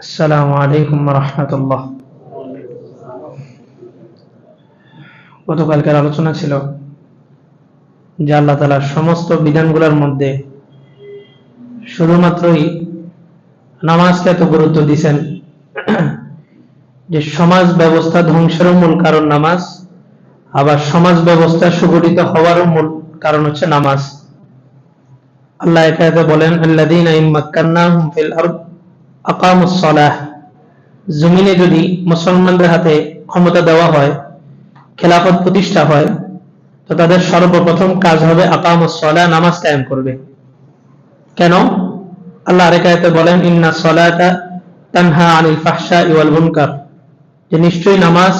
السلام عليكم ورحمة الله গতকালকের আলোচনা ছিল যে আল্লাহ তালার সমস্ত বিধানগুলোর মধ্যে শুধুমাত্রই নামাজকে এত গুরুত্ব দিছেন যে সমাজ ব্যবস্থা ধ্বংসেরও মূল কারণ নামাজ আবার সমাজ ব্যবস্থা সুগঠিত হওয়ারও মূল কারণ হচ্ছে নামাজ আল্লাহ একাতে বলেন আল্লাযীনা ইম্মাক্কান্নাহুম ফিল আরদ আকামুস সালাহ জমিনে যদি মুসলমানদের হাতে ক্ষমতা দেওয়া হয়, খেলাফত প্রতিষ্ঠা হয়, তো তাদের সর্বপ্রথম কাজ হবে আকামুস সালাহ নামাজ কায়েম করবে। কেন? আল্লাহ আরেক আয়াতে বলেন, ইন্না সালাতা তানহা আনিল ফাহশা ওয়াল মুনকার যে নিশ্চয়ই নামাজ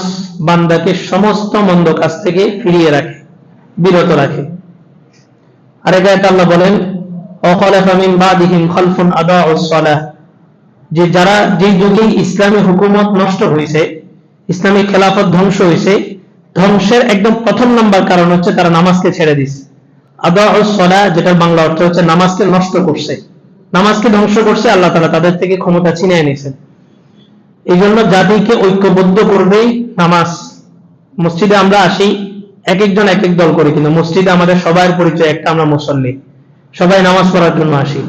বান্দাকে সমস্ত মন্দ কাজ থেকে ফিরিয়ে রাখে, বিরত রাখে। আরেক আয়াতে আল্লাহ বলেন, অখলাফা মিন বাদিহিম খালফুন আদাউস সালাহ যে যারা, যে যুগে ইসলামী হুকুমত নষ্ট হয়েছে ইসলামী খেলাফত ধ্বংস হয়েছে ধ্বংসের একদম প্রথম নাম্বার কারণ হচ্ছে তারা নামাজকে ছেড়ে দিছে। আদাউস সালাহ যেটার বাংলা অর্থ হচ্ছে নামাজকে নষ্ট করছে। নামাজকে ধ্বংস করছে, আল্লাহ তাআলা তাদের থেকে ক্ষমতা ছিনিয়ে নিয়েছেন। এই জন্য জাতিকে ঐক্যবদ্ধ করবেই নামাজ। মসজিদে আমরা আসি, এক একজন এক এক দল করি, কিন্তু মসজিদে আমাদের সবার পরিচয় একটা, আমরা মুসল্লি। সবাই নামাজ পড়ার জন্য আসি।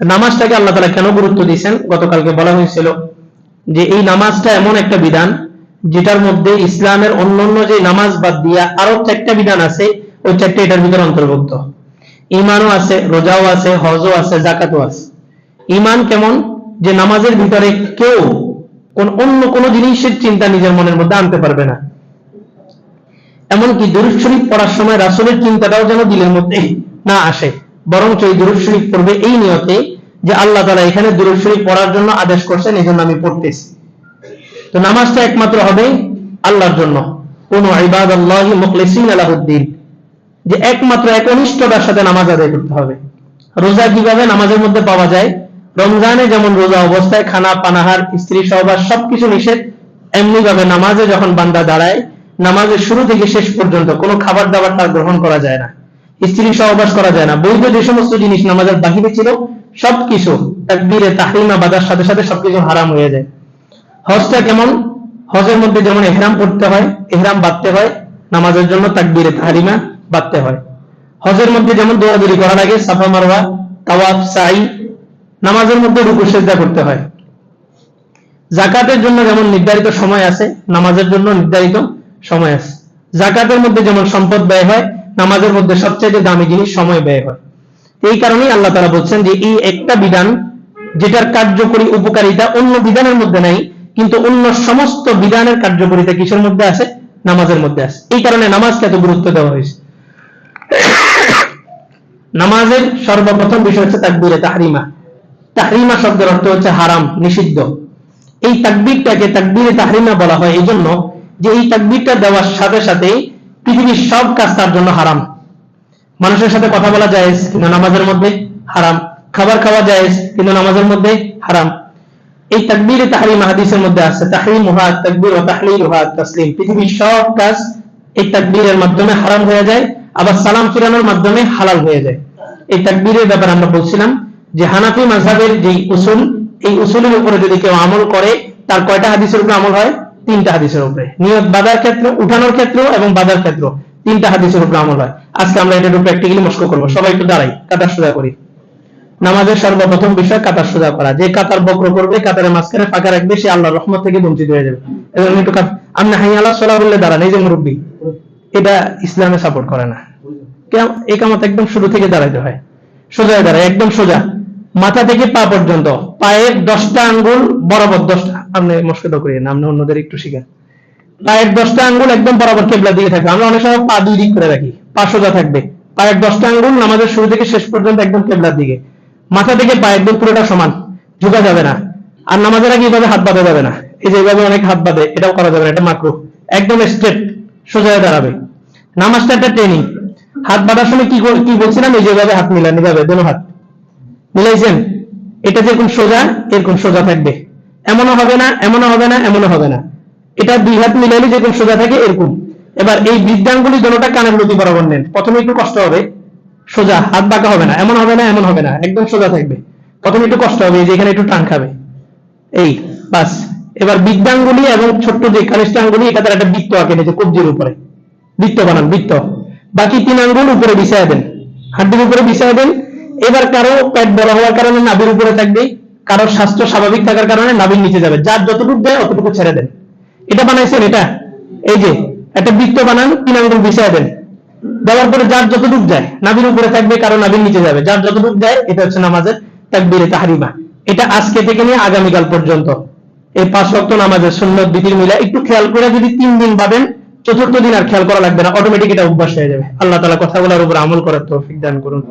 নামাজটাকে আল্লাহ তালা কেন গুরুত্ব দিয়েছেন? গতকালকে বলা হয়েছিল যে এই নামাজটা এমন একটা বিধান যেটার মধ্যে ইসলামের অন্যান্য যে নামাজ বাদ দিয়া আরও চারটা বিধান আছে, ওই চারটে এটার ভিতরে অন্তর্ভুক্ত। ইমানও আছে, রোজাও আছে, হজও আছে জাকাতও আছে। ইমান কেমন? যে নামাজের ভিতরে কেউ কোন অন্য কোন জিনিসের চিন্তা নিজের মনের মধ্যে আনতে পারবে না। এমনকি দুরুদ শরীফ পড়ার সময় রাসূলের চিন্তাটাও যেন দিলের মধ্যে না আসে। বরঞ্চ এই দুরুদ শরীফ পড়বে এই নিয়তে যে আল্লাহ তাআলা এখানে দুরুদ শরীফ পড়ার জন্য আদেশ করছেন এই জন্য আমি পড়তেছি। তো নামাজটা একমাত্র হবে আল্লাহর জন্য। কোন ইবাদাল্লাহি মুখলিসিন লাহুদ্দিন। যে একমাত্র একনিষ্ঠতার সাথে নামাজ আদায় করতে হবে। রোজা কীভাবে নামাজের মধ্যে পাওয়া যায়? রমজানে যেমন রোজা অবস্থায় খানা, পানাহার, স্ত্রী সহবাস সবকিছু নিষেধ এমনি ভাবে নামাজে যখন বান্দা দাঁড়ায়, নামাজের শুরু থেকে শেষ পর্যন্ত কোনো খাবার দাবার তার গ্রহণ করা যায় না। স্ত্রী সহবাস করা যায় না। বৈধ যে সমস্ত জিনিস, নামাজের বাহিরে ছিল, সবকিছু তাকবীরে তাহরিমা বাজার সাথে সাথে সবকিছু হারাম হয়ে যায়। হজটা কেমন? হজের মধ্যে যেমন এহরাম পড়তে হয়, এহরাম বাঁধতে হয়, নামাজের জন্য তাকবীরে তাহরিমা বাঁধতে হয়। হজের মধ্যে যেমন দৌড়াদৌড়ি করা লাগে, সাফা মারওয়া তাওয়াফ, সাই, নামাজের মধ্যে রুকু, সেজদা করতে হয়। জাকাতের জন্য যেমন নির্ধারিত সময় আছে, নামাজের জন্য নির্ধারিত সময় আছে। জাকাতের মধ্যে যেমন সম্পদ ব্যয় হয় নামাজের মধ্যে সবচেয়ে দামি জিনিস সময় ব্যয় হয়। এই কারণেই আল্লাহ তারা বলছেন যে, এই একটা বিধান যেটার কার্যকরী উপকারিতা অন্য বিধানের মধ্যে নাই, কিন্তু অন্য সমস্ত বিধানের কার্যকরিতা কিসের মধ্যে আছে? নামাজের মধ্যে আছে। এই কারণে নামাজকে এত গুরুত্ব দেওয়া হয়েছে। নামাজের সর্বপ্রথম বিষয় হচ্ছে তাকবীরে তাহরিমা। তাহরিমা শব্দের অর্থ হচ্ছে হারাম, নিষিদ্ধ। এই তাকবীরটাকে তাকবীরে তাহরিমা বলা হয়। এই জন্য যে এই তাকবীরটা দেওয়ার সাথে সাথে পৃথিবীর সব কাজ তার জন্য হারাম। মানুষের সাথে কথা বলা যায় কিন্তু নামাজের মধ্যে হারাম। খাবার খাওয়া যায় কিন্তু নামাজের মধ্যে হারাম। এই তাকবীরে তাহরিম হাদিসের মধ্যে আছে, তাহরিম হুহা তাকবীর ও তাহলিল হুহা তাসলিম। পৃথিবীর সব কাজ এই তাকবীরের মাধ্যমে হারাম হয়ে যায়, আবার সালাম ফিরানোর মাধ্যমে হালাল হয়ে যায়। এই তাকবীরের ব্যাপারে আমরা বলছিলাম যে হানাফি মাঝাবের যে উসুল, এই উসুলের উপরে যদি কেউ আমল করে, তার কয়টা হাদিসের উপরে আমল হয়? তিনটা হাদিসের উপরে। নিয়ত বাধার ক্ষেত্রে, উঠানোর ক্ষেত্র এবং বাধার ক্ষেত্র। তিনটা হাদিসের উপরে আমল হয়। আজকে আমরা এটা একটু প্র্যাকটিক্যালি মস্ক করব। সবাই একটু দাঁড়াই, কাতার সোজা করি। নামাজের সর্বপ্রথম বিষয় কাতার সোজা করা। যে কাতার বক্র করবে, কাতারের মাঝখানে ফাঁকা রাখবে, সে আল্লাহর রহমত থেকে বঞ্চিত হয়ে যাবে। এবং একটু আপনি হাই আল্লাহ সোলা বললে দাঁড়ান, এই যে মুরব্বী, এটা ইসলামে সাপোর্ট করে না। এই কামত একদম শুরু থেকে দাঁড়াইতে হয়। সোজা দাঁড়ায়, একদম সোজা। মাথা থেকে পা পর্যন্ত। পায়ের দশটা আঙ্গুল বরাবর দশটা। আপনি মস্কত করিয়ে না আপনি অন্যদের একটু শিখেন। পায়ের দশটা আঙ্গুল একদম বরাবর কেবলা দিকে থাকবে আমরা অনেক সময় পা দুই দিক করে রাখি, পা সোজা থাকবে। পায়ের দশটা আঙ্গুল নামাজের শুরু থেকে শেষ পর্যন্ত একদম কেবলার দিকে। মাথা থেকে পা একদম পুরোটা সমান, ঝুঁকা যাবে না। আর নামাজের আগে এইভাবে হাত বাঁধা যাবে না। এই যে এইভাবে অনেক হাত বাঁধে, এটাও করা যাবে না, এটা মাকরু। একদম স্ট্রেট সোজা দাঁড়াবে। নামাজটা একটা ট্রেনিং হাত বাঁধার সময় কি কি বলছিলাম? এই যেভাবে হাত মিলান এভাবে দোনো হাত। মিলাইছেন এটা যেরকম সোজা, এরকম সোজা থাকবে। এমনও হবে না, এমনও হবে না, এমনও হবে না। এটা দুই হাত মিলাইলে যেরকম সোজা থাকে, এরকম। এবার এই বিদ্যাঙ্গুলি দোনোটা কানের লতি বরাবর নেন। প্রথমে একটু কষ্ট হবে, সোজা, হাত বাঁকা হবে না এমন হবে না এমন হবে না, একদম সোজা থাকবে। প্রথমে একটু কষ্ট হবে যে এখানে একটু টান খাবে। এই, বাস। এবার বৃদ্ধাঙ্গুলি এবং ছোট্ট যে কানিষ্ঠ আঙ্গুলি এটা তার একটা বৃত্ত আঁকে নিয়েছে কবজির উপরে। বৃত্ত বানান, বৃত্ত। বাকি তিন আঙ্গুল উপরে বিছায় দেন। হাড্ডির উপরে বিছায় দেন এবার কারও পেট বড় হওয়ার কারণে নাভির উপরে থাকবে, কারও স্বাস্থ্য স্বাভাবিক থাকার কারণে নাভির নিচে যাবে। যার যতটুকু দেয় অতটুকু ছেড়ে দেন। এটা বানাইছেন এটা? এই যে, একটা বৃত্ত বানান, তিন আঙ্গুল বিছায় দেন। দেওয়ার পরে যার যতটুক যায় নাভির উপরে থাকবে, কারও নাভির নিচে যাবে। যার যতটুক যায় এটা হচ্ছে নামাজের তাকবীরে তাহরিমা। এটা আজকে থেকে নিয়ে আগামীকাল পর্যন্ত। এই পাঁচ ওয়াক্ত নামাজের সুন্নত বিধির মিলা একটু খেয়াল করে যদি তিন দিন পাবেন চতুর্থ দিন আর খেয়াল করা লাগবে না অটোমেটিক এটা অভ্যাস হয়ে যাবে। আল্লাহ তালা কথা কথাগুলোর উপর আমল করার তৌফিক দান করুন।